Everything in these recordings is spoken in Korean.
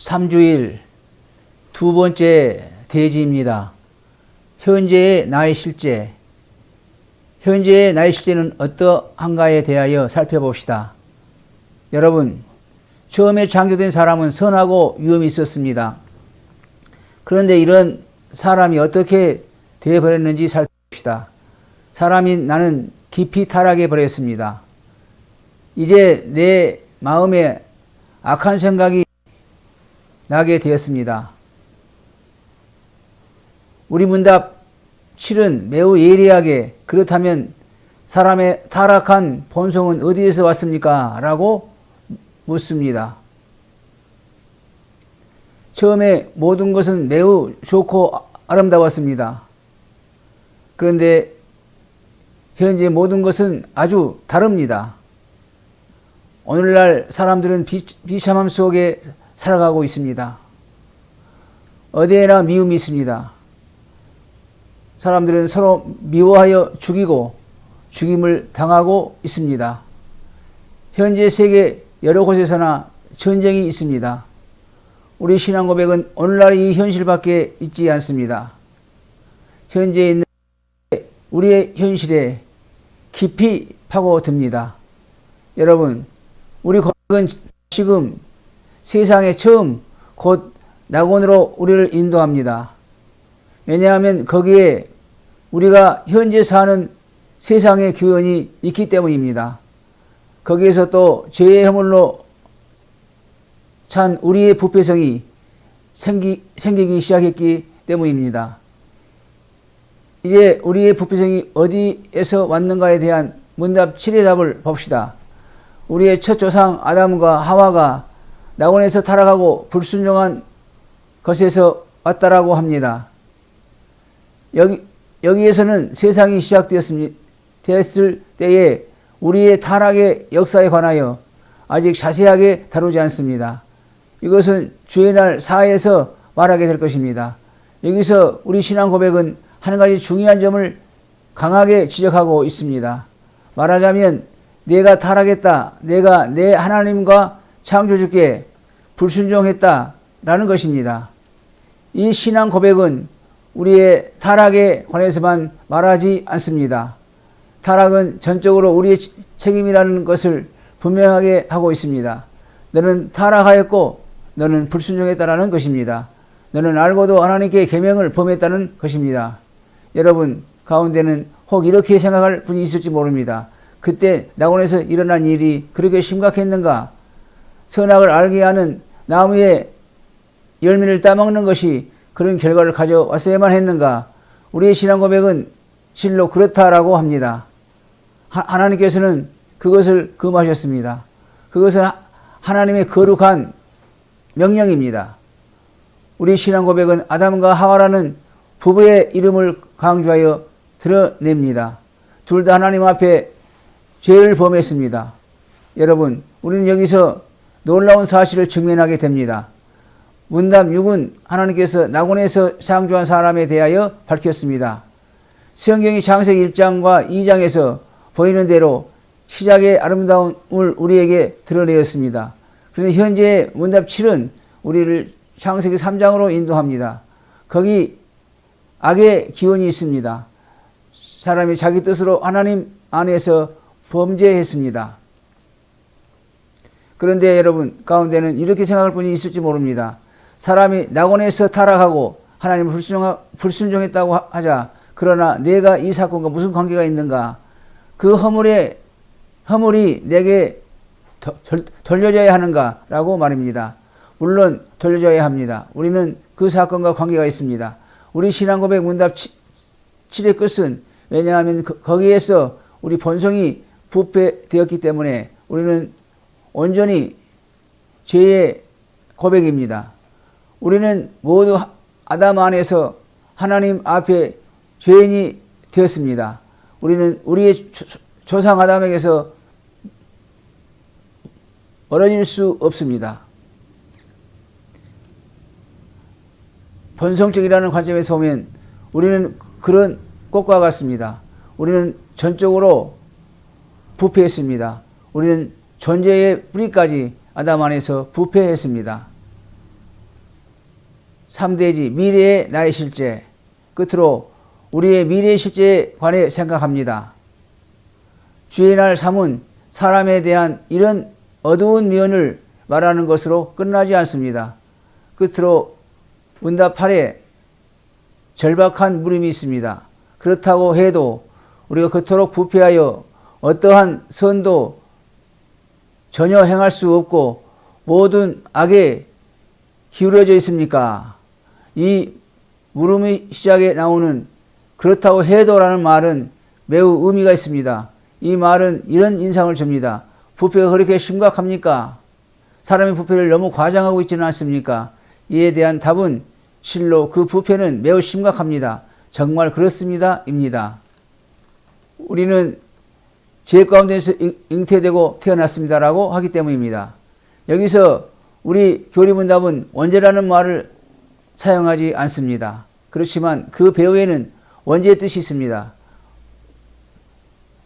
3주일 두 번째 대지입니다. 현재의 나의 실제. 현재의 나의 실제는 어떠한가에 대하여 살펴봅시다. 여러분, 처음에 창조된 사람은 선하고 위험이 있었습니다. 그런데 이런 사람이 어떻게 되어버렸는지 살펴봅시다. 사람이 나는 깊이 타락해 버렸습니다. 이제 내 마음에 악한 생각이 나게 되었습니다. 우리 문답 7은 매우 예리하게 그렇다면 사람의 타락한 본성은 어디에서 왔습니까? 라고 묻습니다. 처음에 모든 것은 매우 좋고 아름다웠습니다. 그런데 현재 모든 것은 아주 다릅니다. 오늘날 사람들은 비, 비참함 속에 살아가고 있습니다. 어디에나 미움이 있습니다. 사람들은 서로 미워하여 죽이고 죽임을 당하고 있습니다. 현재 세계 여러 곳에서나 전쟁이 있습니다. 우리 신앙 고백은 오늘날의 이 현실밖에 있지 않습니다. 현재 있는 우리의 현실에 깊이 파고듭니다. 여러분, 우리 고백은 지금 세상에 처음 곧 낙원으로 우리를 인도합니다. 왜냐하면 거기에 우리가 현재 사는 세상의 교훈이 있기 때문입니다. 거기에서 또 죄의 허물로 찬 우리의 부패성이 생기, 생기기 시작했기 때문입니다. 이제 우리의 부패성이 어디에서 왔는가에 대한 문답 7의 답을 봅시다. 우리의 첫 조상 아담과 하와가 낙원에서 타락하고 불순종한 것에서 왔다라고 합니다. 여기, 여기에서는 세상이 시작되었습니다. 됐을 때에 우리의 타락의 역사에 관하여 아직 자세하게 다루지 않습니다. 이것은 주의 날 사에서 말하게 될 것입니다. 여기서 우리 신앙 고백은 한 가지 중요한 점을 강하게 지적하고 있습니다. 말하자면 내가 타락했다. 내가 내 하나님과 창조주께 불순종했다라는 것입니다. 이 신앙 고백은 우리의 타락에 관해서만 말하지 않습니다. 타락은 전적으로 우리의 책임이라는 것을 분명하게 하고 있습니다. 너는 타락하였고 너는 불순종했다라는 것입니다. 너는 알고도 하나님께 계명을 범했다는 것입니다. 여러분 가운데는 혹 이렇게 생각할 분이 있을지 모릅니다. 그때 낙원에서 일어난 일이 그렇게 심각했는가? 선악을 알게 하는 나무의 열매를 따먹는 것이 그런 결과를 가져왔어야만 했는가? 우리의 신앙 고백은 실로 그렇다라고 합니다. 하, 나님께서는 그것을 금하셨습니다. 그것은 하나님의 거룩한 명령입니다. 우리 신앙 고백은 아담과 하와라는 부부의 이름을 강조하여 드러냅니다. 둘 다 하나님 앞에 죄를 범했습니다. 여러분, 우리는 여기서 놀라운 사실을 증명하게 됩니다. 문답 6은 하나님께서 낙원에서 창조한 사람에 대하여 밝혔습니다. 성경이 창세기 1장과 2장에서 보이는 대로 시작의 아름다움을 우리에게 드러내었습니다. 그런데 현재 문답 7은 우리를 창세기 3장으로 인도합니다. 거기 악의 기원이 있습니다. 사람이 자기 뜻으로 하나님 안에서 범죄했습니다. 그런데 여러분 가운데는 이렇게 생각할 분이 있을지 모릅니다. 사람이 낙원에서 타락하고 하나님을 불순종, 했다고 하자 그러나 내가 이 사건과 무슨 관계가 있는가 그 허물에 허물이 내게 돌려져야 하는가라고 말입니다. 물론 돌려줘야 합니다. 우리는 그 사건과 관계가 있습니다. 우리 신앙고백 문답 7의 끝은 왜냐하면 그, 거기에서 우리 본성이 부패되었기 때문에 우리는 온전히 죄의 고백입니다. 우리는 모두 아담 안에서 하나님 앞에 죄인이 되었습니다. 우리는 우리의 조상 아담에게서 멀어질 수 없습니다. 본성적이라는 관점에서 보면 우리는 그런 꽃과 같습니다. 우리는 전적으로 부패했습니다. 우리는 존재의 뿌리까지 아담 안에서 부패했습니다. 3대지 미래의 나의 실제 끝으로 우리의 미래의 실제에 관해 생각합니다. 주의 날 삼은 사람에 대한 이런 어두운 면을 말하는 것으로 끝나지 않습니다. 끝으로 문답 8에 절박한 물음이 있습니다. 그렇다고 해도 우리가 그토록 부패하여 어떠한 선도 전혀 행할 수 없고 모든 악에 기울어져 있습니까? 이 물음의 시작에 나오는 그렇다고 해도라는 말은 매우 의미가 있습니다. 이 말은 이런 인상을 줍니다. 부패가 그렇게 심각합니까? 사람의 부패를 너무 과장하고 있지는 않습니까? 이에 대한 답은 실로 그 부패는 매우 심각합니다. 정말 그렇습니다. 입니다. 우리는 죄 가운데서 잉태되고 태어났습니다라고 하기 때문입니다. 여기서 우리 교리문답은 원죄라는 말을 사용하지 않습니다. 그렇지만 그 배후에는 원죄의 뜻이 있습니다.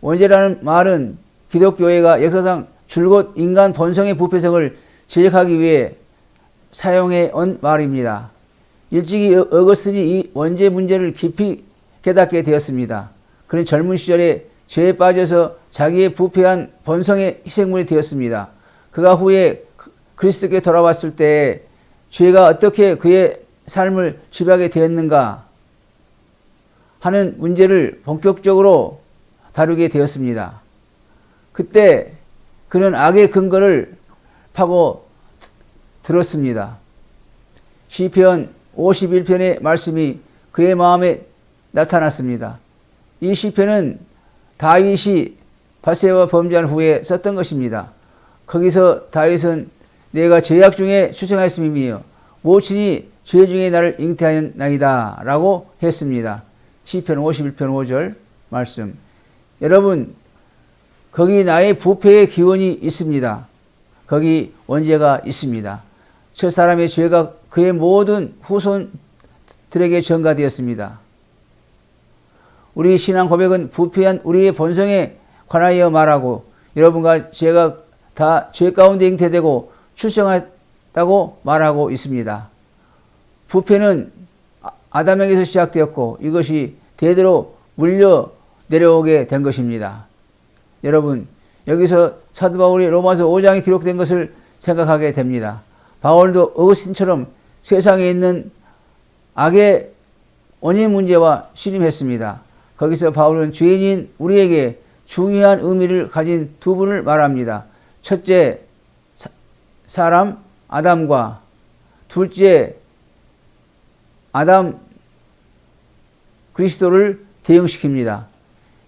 원죄라는 말은 기독교회가 역사상 줄곧 인간 본성의 부패성을 지적하기 위해 사용해 온 말입니다. 일찍이 어- 어거스틴이 이 원죄 문제를 깊이 깨닫게 되었습니다. 그는 젊은 시절에 죄에 빠져서 자기의 부패한 본성의 희생물이 되었습니다. 그가 후에 그- 그리스도께 돌아왔을 때 죄가 어떻게 그의 삶을 지배하게 되었는가 하는 문제를 본격적으로 다루게 되었습니다. 그때 그는 악의 근거를 파고 들었습니다. 시편 51편의 말씀이 그의 마음에 나타났습니다. 이 시편은 다윗이 바세와 범죄한 후에 썼던 것입니다. 거기서 다윗은 내가 죄악 중에 추생하였음이며 모친이 죄 중에 나를 잉태하였나이다 라고 했습니다. 시편 51편 5절 말씀. 여러분 거기 나의 부패의 기원이 있습니다. 거기 원죄가 있습니다. 저 사람의 죄가 그의 모든 후손들에게 전가되었습니다. 우리 신앙 고백은 부패한 우리의 본성에 관하여 말하고 여러분과 제가 다 죄 가운데 잉태되고 출생했다고 말하고 있습니다. 부패는 아- 아담에게서 시작되었고 이것이 대대로 물려 내려오게 된 것입니다. 여러분 여기서 사도 바울이 로마서 5장에 기록된 것을 생각하게 됩니다. 바울도 어거스틴처럼 세상에 있는 악의 원인 문제와 씨름했습니다. 거기서 바울은 죄인인 우리에게 중요한 의미를 가진 두 분을 말합니다. 첫째 사- 사람 아담과 둘째 아담 그리스도를 대응시킵니다.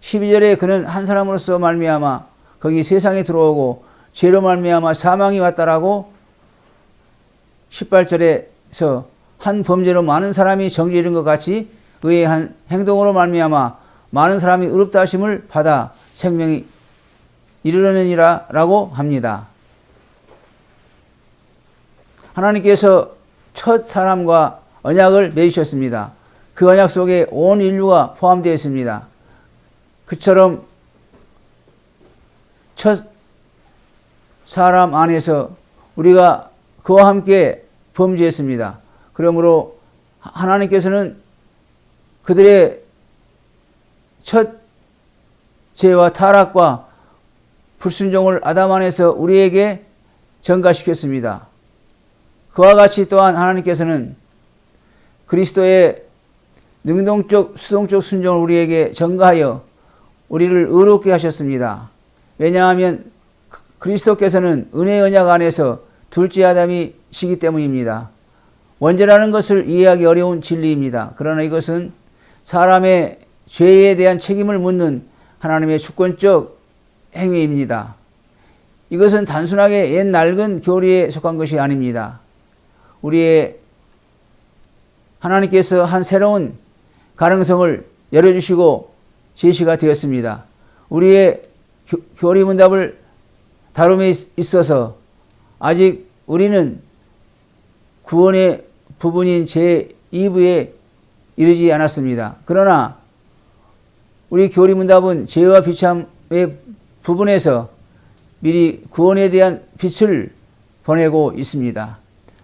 12절에 그는 한 사람으로서 말미암아 거기 세상에 들어오고 죄로 말미암아 사망이 왔다라고 18절에서 한 범죄로 많은 사람이 정죄 이른 것 같이 의의 한 행동으로 말미암아 많은 사람이 의롭다 하심을 받아 생명이 이르려느니라 라고 합니다. 하나님께서 첫 사람과 언약을 맺으셨습니다. 그 언약 속에 온 인류가 포함되어 있습니다. 그처럼 첫 사람 안에서 우리가 그와 함께 범죄했습니다. 그러므로 하나님께서는 그들의 첫 죄와 타락과 불순종을 아담 안에서 우리에게 전가시켰습니다. 그와 같이 또한 하나님께서는 그리스도의 능동적, 수동적 순종을 우리에게 전가하여 우리를 의롭게 하셨습니다. 왜냐하면 그리스도께서는 은혜 언약 안에서 둘째 아담이시기 때문입니다. 원죄라는 것을 이해하기 어려운 진리입니다. 그러나 이것은 사람의 죄에 대한 책임을 묻는 하나님의 주권적 행위입니다. 이것은 단순하게 옛 낡은 교리에 속한 것이 아닙니다. 우리의 하나님께서 한 새로운 가능성을 열어주시고 제시가 되었습니다. 우리의 교, 교리 문답을 다룸에 있어서 아직 우리는 구원의 부분인 제 2부에 이르지 않았습니다. 그러나 우리 교리 문답은 죄와 비참의 부분에서 미리 구원에 대한 빛을 보내고 있습니다.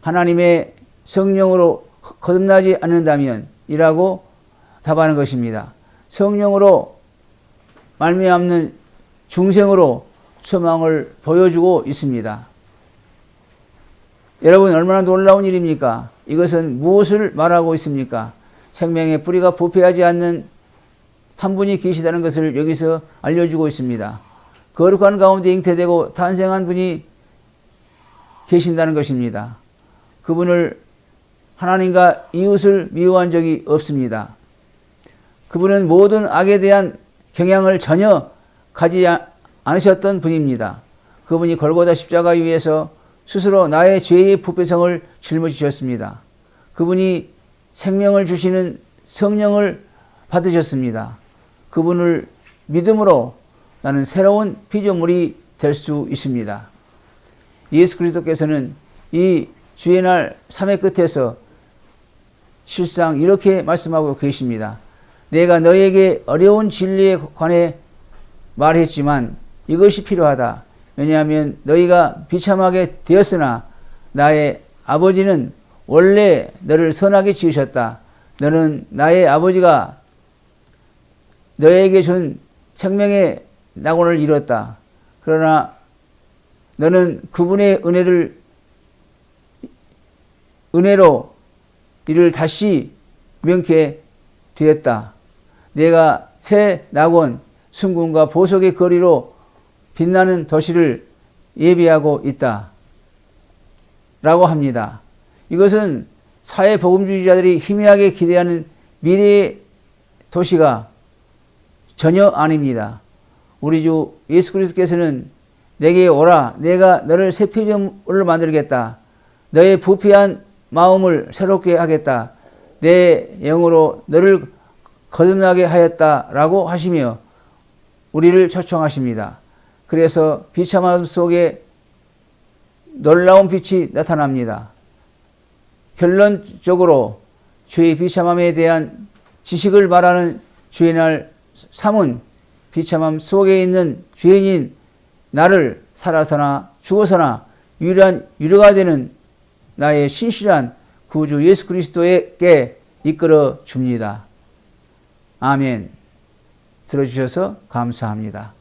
하나님의 성령으로 거듭나지 않는다면 이라고 답하는 것입니다. 성령으로 말미암는 중생으로 소망을 보여주고 있습니다. 여러분 얼마나 놀라운 일입니까? 이것은 무엇을 말하고 있습니까? 생명의 뿌리가 부패하지 않는 한 분이 계시다는 것을 여기서 알려주고 있습니다. 거룩한 가운데 잉태되고 탄생한 분이 계신다는 것입니다. 그분을 하나님과 이웃을 미워한 적이 없습니다. 그분은 모든 악에 대한 경향을 전혀 가지 않으셨던 분입니다. 그분이 골고다 십자가 위에서 스스로 나의 죄의 부패성을 짊어지셨습니다. 그분이 생명을 주시는 성령을 받으셨습니다. 그분을 믿음으로 나는 새로운 피조물이 될 수 있습니다. 예수 그리스도께서는 이 주의 날 3회 끝에서 실상 이렇게 말씀하고 계십니다. 내가 너에게 어려운 진리에 관해 말했지만 이것이 필요하다. 왜냐하면 너희가 비참하게 되었으나 나의 아버지는 원래 너를 선하게 지으셨다. 너는 나의 아버지가 너에게 준 생명의 낙원을 이뤘다. 그러나 너는 그분의 은혜를 은혜로 이를 다시 명케 되었다. 내가 새 낙원 순군과 보석의 거리로 빛나는 도시를 예비하고 있다. 라고 합니다. 이것은 사회 복음주의자들이 희미하게 기대하는 미래의 도시가 전혀 아닙니다. 우리 주 예수 그리스도께서는 내게 오라 내가 너를 새 피조물을 만들겠다. 너의 부패한 마음을 새롭게 하겠다. 내 영으로 너를 거듭나게 하였다라고 하시며 우리를 초청하십니다. 그래서 비참함 속에 놀라운 빛이 나타납니다. 결론적으로 죄의 비참함에 대한 지식을 말하는 주의 날 3은 비참함 속에 있는 죄인인 나를 살아서나 죽어서나 유일한 유료가 되는 나의 신실한 구주 예수 그리스도에게 이끌어 줍니다. 아멘. 들어주셔서 감사합니다.